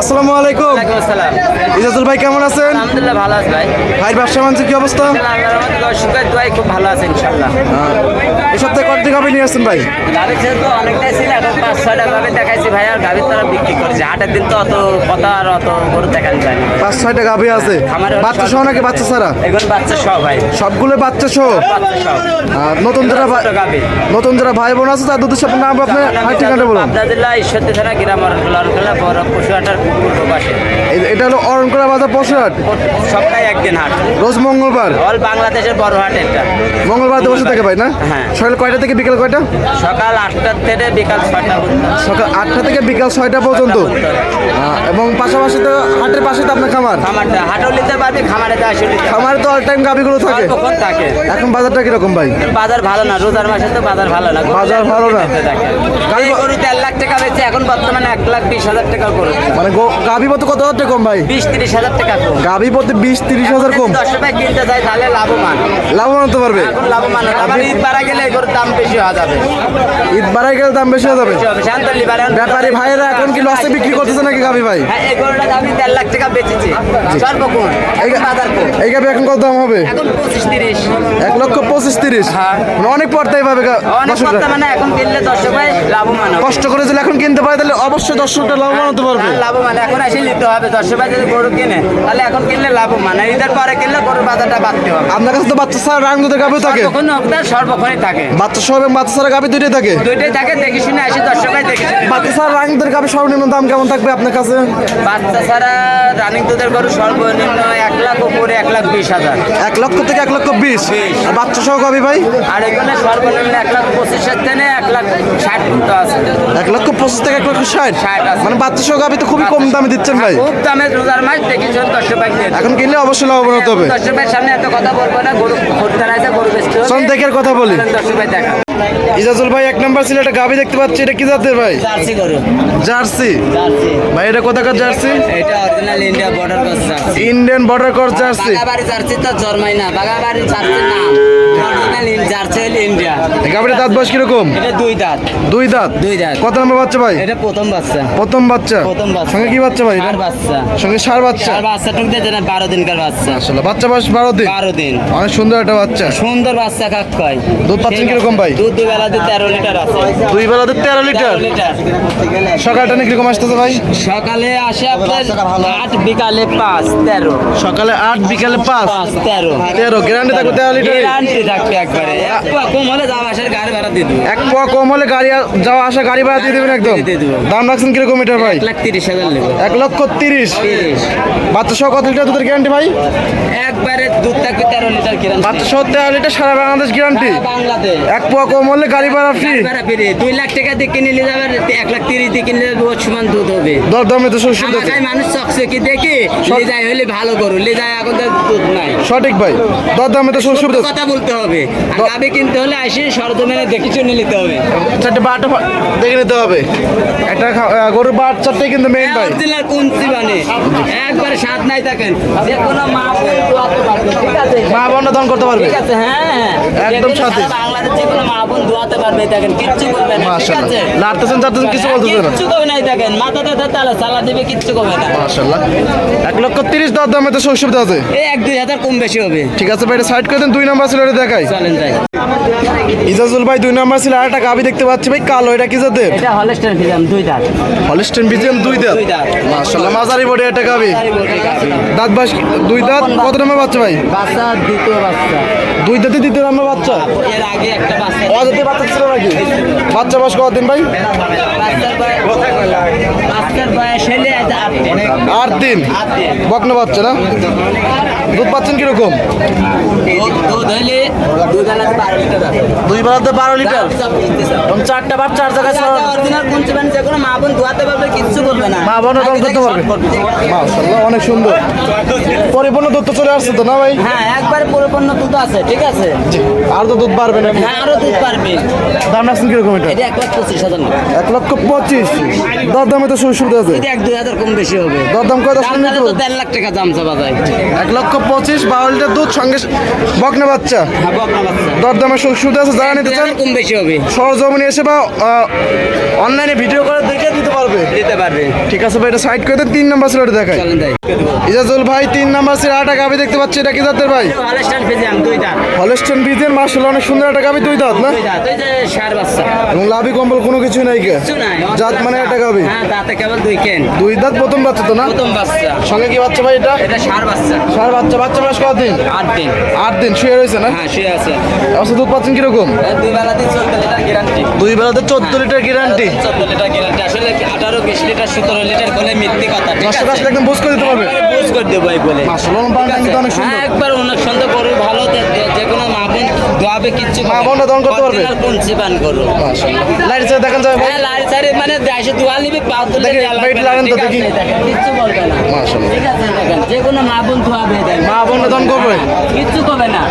আসসালামু আলাইকুম। আসসালাম। ইজাজুল ভাই কেমন আছেন? আলহামদুলিল্লাহ ভালো আছে ভাই। ভাইয়ের ব্যবসা বাণিজ্য কি অবস্থা? দোয়াই খুব ভালো আছে ইনশাআল্লাহ। এই সপ্তাহে কত গাভি নিয়ে আসছেন ভাই? ছেড়ে তো অনেকটাই ছিল এখন পাঁচ ছয়টা গাভি দেখাইছি ভাই আর তারা বিক্রি করেছে হাটের দিন তো অত কথা আর অত গরু দেখানো যায় পাঁচ ছয়টা গাভি আছে। বাচ্চা সহ নাকি বাচ্চা ছাড়া? এখন বাচ্চা সব ভাই। সবগুলো বাচ্চা সহ? আর নতুন যারা ভাই- গাভি। নতুন যারা ভাই বোন আছে তাদের উদ্দেশ্যে আপনার নাম আপনার হাই ঠিকানাটা বলুন। জেলা থানা গ্রাম বড় পাশে এই- এটা হলো অরণকোলা বাজার পশুহাট? সপ্তাহে একদিন হাট। রোজ মঙ্গলবার? অল বাংলাদেশের বড় হাট এটা। মঙ্গলবার তো বসে থাকে ভাই না? হ্যাঁ। সকাল কয়টা থেকে বিকেল কয়টা? সকাল আটটার থেকে বিকাল ছয়টা পর্যন্ত। সকাল আটটা থেকে বিকাল ছয়টা পর্যন্ত? এবং পাশাপাশি তো হাটের পাশে তো আপনার খামার? খামারটা হাটও নিতে পারবি খামারে তো আসলে খামারে তো অল টাইম গাভিগুলো থাকে। কখন থাকে। এখন বাজারটা কীরকম ভাই? বাজার ভালো না রোজার মাসে তো বাজার ভালো না। বাজার ভালো না। দেড় লাখ টাকা বেচে এখন বর্তমানে এক লাখ বিশ হাজার টাকা মানে গাভি পথে কত হাজার কম ভাই? বিশ তিরিশ হাজার টাকা কম। গাভি পথে বিশ তিরিশ হাজার কম? দশ টাকায় কিনতে চাই তাহলে লাভবান। লাভবান হতে পারবে? এখন লাভবান আবার ঈদ বাড়া গেলে এই গরুর দাম বেশি যাবে। ঈদ বাড়াই গেলে দাম বেশি হয়ে যাবে? ব্যাপারী ভাইয়েরা এখন কি লসে বিক্রি করতেছে নাকি গাভি ভাই? হ্যাঁ এই গরুটা দেড় লাখ টাকা বেচেছি। সর্বক্ষণ এই এখন গাভি কত দাম হবে? এখন পঁচিশ তিরিশ। এক লক্ষ পঁচিশ তিরিশ? হ্যাঁ। মানে অনেক পড়তেই পাবে অনেক। কথা মানে এখন কিনলে দর্শক ভাই লাভবান কষ্ট করে যদি এখন কিনতে পারে তাহলে অবশ্যই দর্শকটা লাভবান হতে পারবে। হ্যাঁ, লাভবান। এখন এসে নিতে হবে। দর্শক ভাই যদি গরু কিনে তাহলে এখন কিনলে লাভবান। আর ঈদের পরে কিনলে গরুর বাজারটা বাড়তে হবে। আপনার কাছে তো বাচ্চা ছাড়া রাং দুধের গাভিও থাকে। সর্বক্ষণই থাকে। বাচ্চা সহ এবং বাচ্চা ছাড়া গাভি দুইটাই থাকে। দুইটাই থাকে দেখে শুনে আসি দর্শক ভাই দেখে বাচ্চা ছাড়া রাং দুধের গাভি সর্বনিম্ন দাম কেমন থাকবে আপনার কাছে? বাচ্চা ছাড়া রানিং দুধের গরু সর্বনিম্ন এক লাখ উপরে এক লাখ বিশ হাজার। এক লক্ষ থেকে এক লক্ষ বিশ। আর বাচ্চা সহ গাভি ভাই? আর এখানে সর্বনিম্ন এক লাখ পঁচিশের থেকে এক লাখ ষাট আছে। এক লক্ষ পঁচিশ থেকে এক লক্ষ ষাট। মানে বাচ্চা সহ গাভি তো খুবই কম দামে দিচ্ছেন ভাই। খুব দামে রোজার মাস দেখি এখন কিনলে অবশ্যই লাভবান হতে হবে। সামনে এত কথা বলব না গরু খরিদ্দার আছে গরু দেখে কথা বলি। দর্শক ভাই দেখা ইজাজুল ভাই এক নম্বর ছিল একটা গাভি দেখতে পাচ্ছি এটা কি জাতের ভাই? জার্সি গরু। জার্সি? ভাই এটা কোথাকার জার্সি? এটা original India border cross jersey. Indian border cross jersey Bagabari jersey. তো জন্মাই না বাগাবাড়ি জার্সি নাম অরিজিনাল জার্সি হলো ইন্ডিয়া দাঁত বয়স কীরকম? এটা দুই দাঁত। দুই দাঁত? দুই দাঁত। কত নম্বর বাচ্চা ভাই? এটা প্রথম বাচ্চা। প্রথম বাচ্চা? প্রথম বাচ্চা। সঙ্গে কি বাচ্চা ভাই চার বাচ্চা। সঙ্গে সার বাচ্চা? চার বাচ্চা টুক দিয়ে দিনকার বাচ্চা। আসলে বাচ্চা বয়স বারো দিন। বারো দিন। অনেক সুন্দর একটা বাচ্চা। সুন্দর বাচ্চা কাক কয়। দুধ পাচ্ছেন কীরকম ভাই? দুধ দুই বেলাতে তেরো লিটার আছে। দুই বেলাতে তেরো লিটার। সকালটা নাকি কীরকম আসতেছে ভাই? সকালে আসে আপনার আট বিকালে পাঁচ তেরো। সকালে আট বিকালে পাঁচ? পাঁচ তেরো। তেরো। গ্যারান্টি থাকবে তেরো লিটার গ্যারান্টি থাকবে একবারে। এক পোয়া কম হলে যাওয়া আসার গাড়ি ভাড়া দিয়ে দেবো। এক পোয়া কম হলে গাড়ি যাওয়া আসা গাড়ি ভাড়া দিয়ে দেবেন একদম? দাম রাখছেন কীরকম মিটার ভাই? এক লাখ তিরিশ হাজার নেব। এক লক্ষ তিরিশ? তিরিশ। বাচ্চা সহ কত লিটার দুধের গ্যারান্টি ভাই? একবারে দুধ থাকবে তেরো লিটার কিরান বাচ্চা সহ তেরো লিটার সারা বাংলাদেশ গ্যারান্টি বাংলাদেশ। এক পোয়া কম হলে গাড়ি ভাড়া ফ্রি ভাড়া ফিরে দুই লাখ টাকা দিয়ে কিনে নিয়ে যাবে এক লাখ তিরিশ দিয়ে কিনে সমান দুধ হবে। দর দামে তো সুস্থ মানুষ চকছে কি দেখে? হলে ভালো এখন তো দুধ নাই। সঠিক ভাই। তো সুস্থ কথা বলতে হবে। গাবে কিনতে হলে আসে সরজমিনে দেখে শুনে নিতে হবে। চারটে দেখে নিতে হবে। একটা গরুর বার চারটে কিন্তু মেইন ভাই। অরিজিনাল কুঞ্চি মানে একবারে স্বাদ নাই থাকেন যে কোনো মা বোন ঠিক আছে? মা দান করতে পারবে। ঠিক আছে হ্যাঁ হ্যাঁ। একদম সাথে। সারা বাংলাদেশ যে কোনো মা বোন দোয়াতে পারবে দেখেন কিচ্ছু বলবে না ঠিক আছে? লাড়তেছেন চাড়তেছেন কিছু বলতেছে না। কিচ্ছু কবে নাই দেখেন মাথাতে তালা চালা দিবে কিচ্ছু কবে না। মাশাআল্লাহ। এক লক্ষ তিরিশ দর দামে তো সুবিধা আছে এই এক দুই হাজার কম বেশি হবে। ঠিক আছে ভাই সাইড করে দেন দুই নাম্বার ছিল দেখাই। চলেন যাই। ইজাজুল ভাই দুই নাম্বার ছিল আর একটা গাবি দেখতে পাচ্ছি ভাই কালো এটা কি জাতের? এটা হলস্টার ফিজাম দুই দাঁত। হলিস্টেন বিজিএম দুই দাঁত। মাশাআল্লাহ মাঝারি বডি একটা গাবি। দাঁত বাস দুই দাঁত কত নাম্বার বাচ্চা ভাই? বাচ্চা দ্বিতীয় বাচ্চা। দুই দাঁতে দ্বিতীয় নাম্বার বাচ্চা? এর আগে একটা বাচ্চা অজাতে বাচ্চা ছিল নাকি? বাচ্চা বয়স কতদিন ভাই? আট দিন। বকনা বাচ্চা না? দুধ পাচ্ছেন কীরকম? বারো। দুই বেলাতে বারো লিটার। চারটা বাচ্চা চার জায়গায় মা বোন পারবে, কিচ্ছু করবে না। মা বোনও দান করতে পারবে? মাশাআল্লাহ অনেক সুন্দর। পরিপূর্ণ দুধ তো চলে আসছে তো না ভাই? হ্যাঁ একবারে পরিপূর্ণ দুধ আছে ঠিক আছে? আর তো দুধ পারবে না হ্যাঁ আরও দুধ পারবে দাম রাখছেন কীরকম এটা এটা এক লাখ পঁচিশ হাজার এক লক্ষ পঁচিশ। দর দামে তো সুবিধা আছে। এক দুই হাজার কম বেশি হবে। দরদাম করে দশ আপনারা মিনিট তো দেড় লাখ টাকা দাম চাপা যায়। এক লক্ষ পঁচিশ বারো লিটার দুধ সঙ্গে বকনা বাচ্চা। হ্যাঁ বকনা বাচ্চা। দরদামের সুযোগ সুবিধা আছে যারা নিতে চান কম বেশি হবে। সরজমিনে এসে বা অনলাইনে ভিডিও করে দেখে দিতে পারবে। দিতে পারবে। ঠিক আছে ভাই এটা সাইড করে দেন তিন নাম্বার সিলেট যাই ইজাজুল ভাই তিন নাম্বার সিলেট আটা গাবি দেখতে পাচ্ছি এটা কি জাতের ভাই? হলস্টন বিজের মার্শাল অনেক সুন্দর একটা গাবি দুই দাঁত না? দুই দাঁত সার বাচ্চা। এবং লাভি কম্বল কোনো কিছু নাই কে? জাত মানে একটা। গাবি হ্যাঁ দাঁতে কেবল দুই কেন। দুই দাঁত প্রথম বাচ্চা তো না? প্রথম বাচ্চা। সঙ্গে কি বাচ্চা ভাই এটা? এটা সার বাচ্চা। সার বাচ্চা। বাচ্চা মাস দিন? আট দিন। আট দিন। শুয়ে রয়েছে না? হ্যাঁ শুয়ে আছে। অবস্থা দুধ পাচ্ছেন কীরকম? দুই বেলাতে চোদ্দ লিটার গ্যারান্টি দুই বেলাতে চোদ্দ লিটার গ্যারান্টি চোদ্দ লিটার গ্যারান্টি বিশ লিটার সতেরো লিটার বলে মিথ্যে কথা দশটা নষ্ট একদম বুঝ করে দিতে পারবে বুঝ করে দেবো এই। হ্যাঁ, একবার অনেক সুন্দর করো ভালো দে- দে- যে কোনো মা বোন দোয়াবে কিচ্ছু মা বোনরা দন করতে পারবে? কোন পান করো লাইট সাইড দেখেন যাবে হ্যাঁ লাইট সাড়ি মানে দেশে দোয়া নিবে পাঁচ একটু না, লাগান তো দেখি। কিচ্ছু বলবে না মাশাআল্লাহ। ঠিক আছে যে কোনো মা বোন দোয়াবে মা বোন দান করবে? কিচ্ছু করবে না।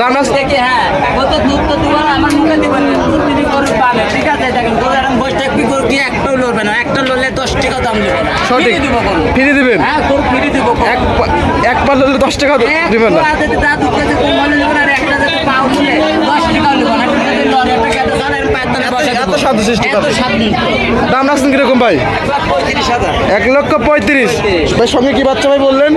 দাম? দেখি হ্যাঁ কত দুধ তো না আমার মুখে দিবে না। দুধ তিনি করে পাবে। ঠিক আছে দেখেন গরু এরকম বসে থাকবি গরু কি একটাও লড়বে না? একটা লড়লে দশ টাকা দাম দেবে না। সঠিক। দিব ফিরে দিবেন? হ্যাঁ গরু ফিরে দিব এক এক পার লড়লে দশ টাকা দিবেন না? এক পোয়া যদি দাঁত উঠতেছে, তুমি মনে নেবেন আর একটা যদি পাও তুলে, দশ টাকাও নেবেন। একটা যদি লড়ে, একটা খেতে চান, এর পায়ের তলে সৃষ্টি করে। দাম রাখছেন কীরকম ভাই? এক লক্ষ পঁয়ত্রিশ। ভাই সঙ্গে কি বাচ্চা ভাই বললেন?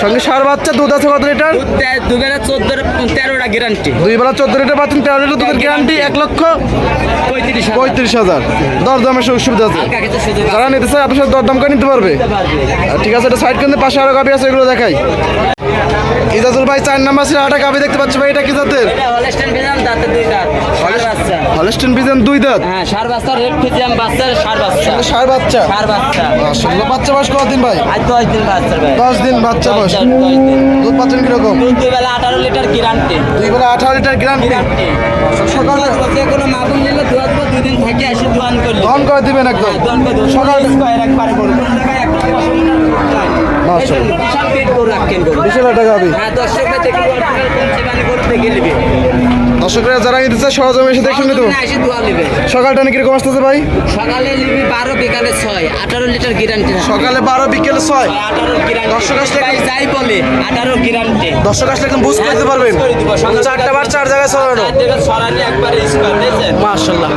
সঙ্গে সার বাচ্চা দুধ আছে কত লিটার? দেয় দুবেলা চোদ্দ- তেরোটা গ্যারান্টি দুই বেলা চোদ্দ লিটার পাচ্ছেন তেরো লিটার দুধের গ্যারান্টি এক লক্ষ পঁয়ত্রিশ হাজার। পঁয়ত্রিশ হাজার। দর দামের সুযোগ সুবিধা আছে। যারা নিতে চায় আপনার সাথে দরদাম করে নিতে পারবে। ঠিক আছে এটা সাইড কিন্তু পাশে আরও গাবি আছে এগুলো দেখাই। ইজাজুল ভাই চার নাম্বার ছিল আটা গাবি দেখতে পাচ্ছি ভাই এটা কি জাতের? হলস্টেন বিজেন দুই দাঁত? হ্যাঁ, ষাঁড় বাচ্চা, রেড ফিজিয়াম বাচ্চা, ষাঁড় বাচ্চা। সার বাচ্চা? ষাঁড় বাচ্চা। মাশাআল্লাহ বাচ্চা বয়স কতদিন ভাই? আজ দশ দিন বাচ্চা ভাই। দশ দিন বাচ্চা বয়স। দুধ পাচ্ছেন কীরকম? দুধ দুবেলা আঠারো লিটার গ্যারান্টি দুই বেলা আঠারো লিটার গ্যারান্টি সকালে যে কোনো মাগুন নিলে দু আসব দুই দিন থেকে এসে দোয়ান করলে। দহন করে দিবেন একদম। দোয়ান করে দেবো সকাল স্কোয়ার একবারে করব কোনো জায়গায় একটা পছন্দ নাই। এই মাশাআল্লাহ। জন্য বিশাল পেট গরু রাখেন বিশাল একটা গাবি। হ্যাঁ দেখে অরিজিনাল কোন দেখে নেবে দর্শকরা যারা নিতে চায় সহজমে এসে দেখে নিতে সরজমিনে এসে দোয়া নেবে। সকালটা নাকি কীরকম আসতেছে ভাই? সকালে নিবি বারো বিকালে ছয়। আঠারো লিটার গ্যারান্টি সকালে বারো বিকেলে ছয়? দর্শক আসলে- যাই বলে আঠারো গ্যারান্টি দর্শক আসলে একদম বুঝ করে পারবেন। চারটা বার চার জায়গায় বুঝছেন? মাশাল্লাহ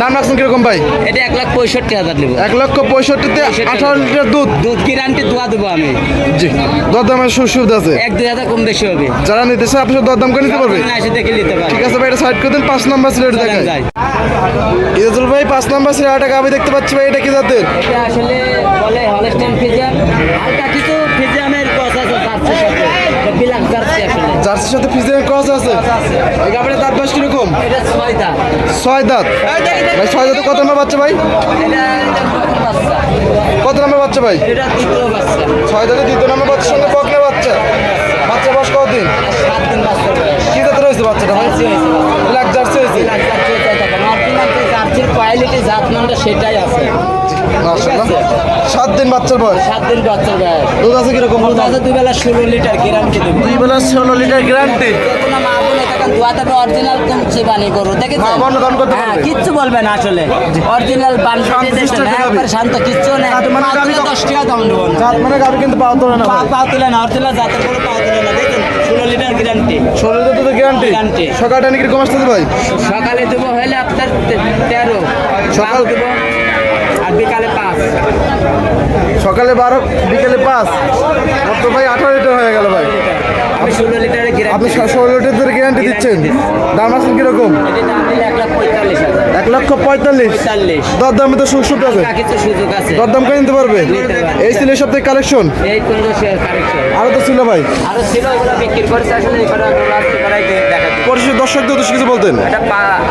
দাম রাখছেন কীরকম ভাই? এটা এক লাখ পঁয়ষট্টি হাজার নেব। এক লক্ষ পঁয়ষট্টিতে আঠারো লিটার দুধ? দুধ গ্যারান্টি দোয়া দেবো আমি। জি। দরদামের সুযোগ আছে। এক দুই হাজার কম বেশি হবে। যারা নিতে চায় আপনার সাথে দরদাম করে নিতে পারবে। সরজমিনে এসে দেখে নিতে পারবে ঠিক আছে ভাই এটা সাইড করে দিন পাঁচ নাম্বার সিলেট দেখায় যাই। ইজাজুল ভাই পাঁচ নাম্বার সিলেট একটা গাবি দেখতে পাচ্ছি ভাই এটা কি জাতের? এটা আসলে বলে হলস্টেন ফিজিয়াম হালকা কিছু ফিজিয়ামের কস আছে বিলাক জার্সি আসলে। জার্সির সাথে ক্রস আছে? এই গাবিটার দাঁত বয়স কীরকম? এটা ছয়টা ছয় দাঁত। ভাই ছয় দাঁতে কত নম্বর বাচ্চা ভাই? কত নম্বর বাচ্চা ভাই? এটা দ্বিতীয় বাচ্চা। ছয় দাঁতে দ্বিতীয় নম্বর বাচ্চার সঙ্গে বাচ্চা বয়স কতদিন সাত দিন বাচ্চা বয়স। কি জাতের রয়েছে বাচ্চাটা ভাই জার্সি হয়েছে বাচ্চা। ব্ল্যাক জার্সি হয়েছে বিলাক জার্সি হয়েছে দেখেন। Original যে জার্সির কোয়ালিটি জাত মানটা সেটাই আছে। সাত দিন বাচ্চার বয়স? সাত দিন বাচ্চার বয়স। দুধ আছে কীরকম দুধ? আছে দুই বেলা ষোলো লিটার গ্যারান্টি দেবো। দুই বেলা ষোলো লিটার গ্যারান্টি কোনো মা বোনে দেখেন দোয়াতে অরিজিনাল কমছে বানি করো দেখেছেন? মা বোন দান করতে হ্যাঁ কিচ্ছু বলবে না আসলে। অরিজিনাল বান শান্ত কিচ্ছু মানে তো- দশ টাকা দাম দেবো জাত মানে গাবি কিন্তু তোলে না পাও তুলে না অরিজিনাল জাতের করে পাও তুলে না দেখুন ষোলো লিটার গ্যারান্টি ষোলো লিটার গ্যারান্টি। সকালটা নাকি ভাই? সকালে দেবো হলে আপনার তেরো। সকাল- আর বিকালে পাঁচ। সকালে বারো বিকেলে পাঁচ? তো ভাই আঠারো লিটার হয়ে গেল ভাই। ষোলো আপনি ষোলো লিটার ধরে গ্যারান্টি দিচ্ছেন? দাম আছেন কীরকম? দাম এক লক্ষ পঁয়তাল্লিশ? পঁয়তাল্লিশ। দর দামে তো সুযোগ আছে। দরদাম করে নিতে পারবে? এই ছিল সপ্তাহে কালেকশন আরও তো ছিল ভাই। আরও ছিল বিক্রি করেছে আসলে পরিশেষ দর্শকদের উদ্দেশ্যে কিছু বলতেন? এটা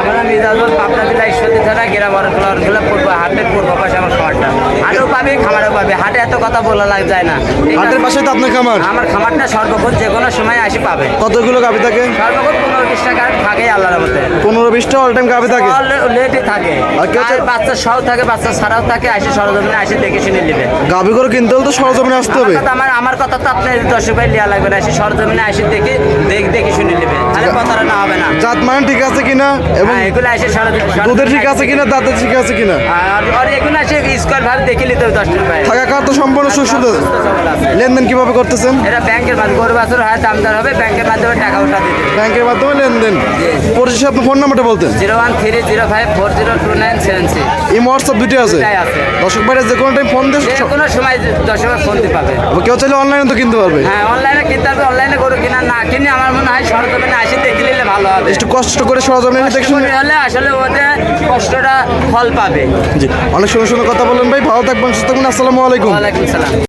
আমরা মিজাজুল পাবনা জেলা ঈশ্বরদী থানা গ্রাম অরগুলো পূর্ব হাটের পূর্ব পাশে আমার খামারটা। হাটেও পাবে খামারও পাবে। হাটে এত কথা বলা লাগ যায় না। হাটের পাশে তো আপনার খামার। আমার খামারটা সর্বক্ষণ যে কোনো সময় আসি পাবে। কতগুলো গাভি থাকে? সর্বক্ষণ পনেরো বিশ টাকা থাকে আল্লাহর মধ্যে পনেরো বিশটা অল টাইম থাকে। লেটে থাকে। আর বাচ্চা সহ থাকে বাচ্চা ছাড়াও থাকে আসে সরজমিনে আসে দেখে শুনে নেবে। গাভি করে কিনতে হলে তো সরজমিনে আসতে হবে। কথা আমার আমার কথা তো আপনার দর্শক ভাই লিয়া লাগবে না। সরজমিনে আসে দেখে দেখ শুনে নেবে। তাহলে হবে না। জাত মান ঠিক আছে কিনা এবং হ্যাঁ এগুলো এসে দুধের ঠিক আছে কিনা দাঁতের ঠিক আছে কিনা? আর এগুলো স্কোয়ার ভাবে দেখে নিতে হবে কাকা তো সম্পূর্ণ সুস্থ। লেনদেন কীভাবে করতেছেন? এরা ব্যাংকের মাধ্যমে গরু বাছুর হয় দামদার হবে ব্যাংকের মাধ্যমে টাকা দিতে ব্যাংকের মাধ্যমে লেনদেন। পরিশেষে আপনার ফোন নাম্বারটা বলতেন। Zero one three zero five four zero two nine seven six. এই হোয়াটসঅ্যাপ দুটি আছে। দর্শক ভাইরা যে কোনো টাইম ফোন দিয়ে যে কোনো সময় দশবার ফোন দিতে পাবে। কেউ চাইলে অনলাইনে তো কিনতে পারবে। হ্যাঁ অনলাইনে কিনতে হবে অনলাইনে গরু কিনা না কিনে আমার মনে হয় সরজমিনে আসি দেখে নিলে ভালো হবে। একটু কষ্ট করে সরজমিনে দেখছেন মনে হলে আসলে ওদের কষ্টটা ফল পাবে। জি। অনেক সুন্দর সুন্দর কথা বলেন ভাই ভালো থাকবেন সুস্থ থাকবেন আসসালামু আলাইকুম। ওয়ালাইকুম সালাম।